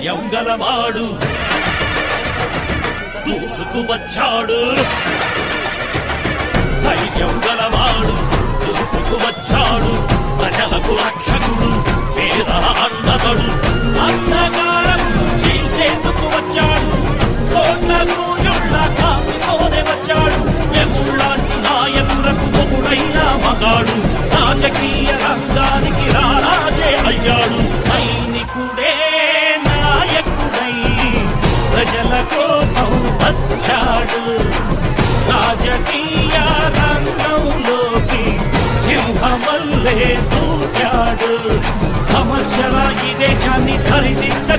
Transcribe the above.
ధైర్యం గలవాడు దూసుకు వచ్చాడు ధైర్యం గలవాడు దూసుకు వచ్చాడు ప్రజలకు రక్షకుడు పేద అన్నతడు అంధకారం చీల్చేందుకు వచ్చాడు. కోట్ల సూర్యుళ్ళ కాపుతోనే వచ్చాడు. ఎముళ్ళాంటి నాయకులకు మొగుడైన మగాడు. రాజకీయ రంగానికి రారాజే అయ్యాడు. సైనికుడు కోసం వచ్చాడు. రాజకీయ రంగంలోకి సింహమల్లే దూకాడు. సమస్యల ఈ దేశాన్ని సరిదిద్దగా